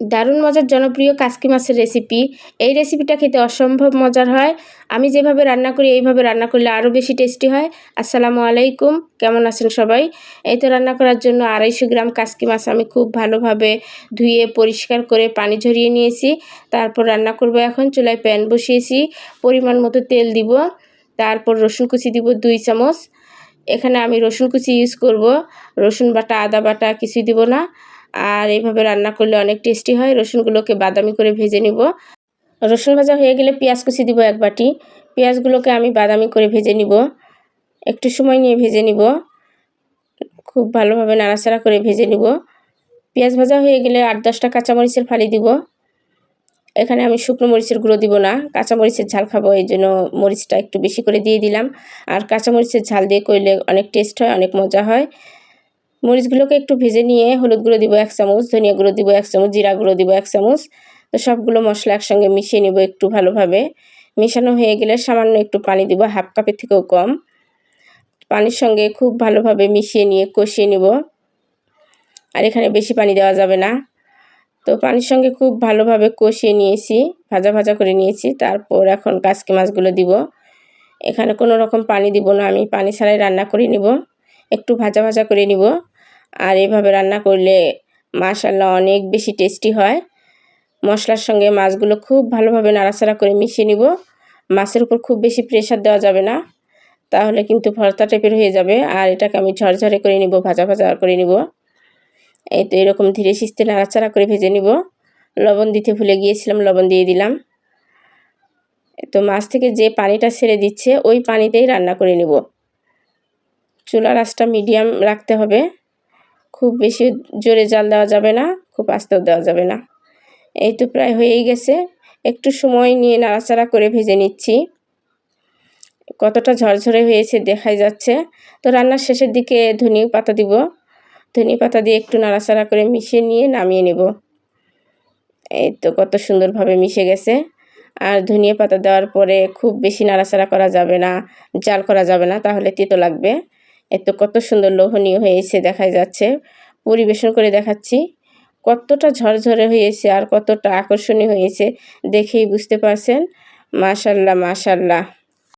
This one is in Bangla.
দারুণ মজার জনপ্রিয় কাসকি মাছের রেসিপি এই রেসিপিটা খেতে অসম্ভব মজার হয়। আমি যেভাবে রান্না করি, এইভাবে রান্না করলে আরও বেশি টেস্টি হয়। আসসালামু আলাইকুম। কেমন আছেন সবাই? এই তো রান্না করার জন্য আড়াইশো গ্রাম কাসকি মাছ আমি খুব ভালোভাবে ধুয়ে, পরিষ্কার করে পানি ঝরিয়ে নিয়েছি। তারপর রান্না করব এখন। চুলায় প্যান বসিয়েছি। পরিমাণ মতো তেল দিব। তারপর রসুন কুচি দিব দুই চামচ। এখানে আমি রসুন কুচি ইউজ করব। রসুন বাটা, আদা বাটা কিছুই দিব না। আর এইভাবে রান্না করলে অনেক টেস্টি হয়। রসুনগুলোকে বাদামি করে ভেজে নিব। রসুন ভাজা হয়ে গেলে পেঁয়াজ কুচি দিব এক বাটি। পেঁয়াজগুলোকে আমি বাদামি করে ভেজে নিব। একটু সময় নিয়ে ভেজে নিব। খুব ভালোভাবে নাড়াচাড়া করে ভেজে নিব। পেঁয়াজ ভাজা হয়ে গেলে আট দশটা কাঁচামরিচের ফালি দিব। এখানে আমি শুকনো মরিচের গুঁড়ো দিব না। কাঁচামরিচের ঝাল খাব, এই জন্য মরিচটা একটু বেশি করে দিয়ে দিলাম। আর কাঁচামরিচের ঝাল দিয়ে করলে অনেক টেস্ট হয়, অনেক মজা হয়। মরিচগুলোকে একটু ভেজে নিয়ে হলুদ গুঁড়ো দিব এক চামচ, ধনিয়া গুঁড়ো দিব এক চামচ, জিরা গুঁড়ো দিব এক চামচ। তো সবগুলো মশলা একসঙ্গে মিশিয়ে নিব একটু ভালোভাবে। মেশানো হয়ে গেলে সামান্য একটু পানি দিব, হাফ কাপের থেকেও কম। পানির সঙ্গে খুব ভালোভাবে মিশিয়ে নিয়ে কষিয়ে নিব। আর এখানে বেশি পানি দেওয়া যাবে না। তো পানির সঙ্গে খুব ভালোভাবে কষিয়ে নিয়েছি, ভাজা ভাজা করে নিয়েছি। তারপর এখন কাসকি মাছগুলো দিব। এখানে কোনো রকম পানি দিব না, আমি পানি ছাড়াই রান্না করে নিব। একটু ভাজা ভাজা করে নিব। আর এভাবে রান্না করলে মাশাল্লাহ অনেক বেশি টেস্টি হয়। মশলার সঙ্গে মাছগুলো খুব ভালোভাবে নাড়াচাড়া করে মিশিয়ে নিব। মাছের উপর খুব বেশি প্রেশার দেওয়া যাবে না। তাহলে কিন্তু ভর্তা টাইপের হয়ে যাবে। আর এটাকে আমি ঝরঝরে করে নিব, ভাজা ভাজা করে নিব। এই তো এরকম ধীরে সিস্তে নাড়াচাড়া করে ভেজে নিব। লবণ দিতে ভুলে গিয়েছিলাম, লবণ দিয়ে দিলাম। তো মাছ থেকে যে পানিটা ছেড়ে দিচ্ছে, ওই পানিতেই রান্না করে নিব। চুলার আঁচটা মিডিয়াম রাখতে হবে। খুব বেশি জোরে জাল দেওয়া যাবে না, খুব আস্তেও দেওয়া যাবে না। এই তো প্রায় হয়েই গেছে। একটু সময় নিয়ে নাড়াচাড়া করে ভেজে নিচ্ছি। কতটা ঝরঝরে হয়েছে দেখাই যাচ্ছে। তো রান্নার শেষের দিকে ধনিয়া পাতা দিব। ধনিয়া পাতা দিয়ে একটু নাড়াচাড়া করে মিশিয়ে নিয়ে নামিয়ে নেব। এই তো কত সুন্দরভাবে মিশে গেছে। আর ধনিয়া পাতা দেওয়ার পরে খুব বেশি নাড়াচাড়া করা যাবে না, জাল করা যাবে না, তাহলে তিতো লাগবে। এত কত সুন্দর লোভনীয় হয়েছে দেখা যাচ্ছে। পরিবেশন করে দেখাচ্ছি। কতটা ঝরঝরে হয়েছে আর কতটা আকর্ষণীয় হয়েছে দেখেই বুঝতে পারছেন। মাশাল্লাহ মাশাল্লাহ।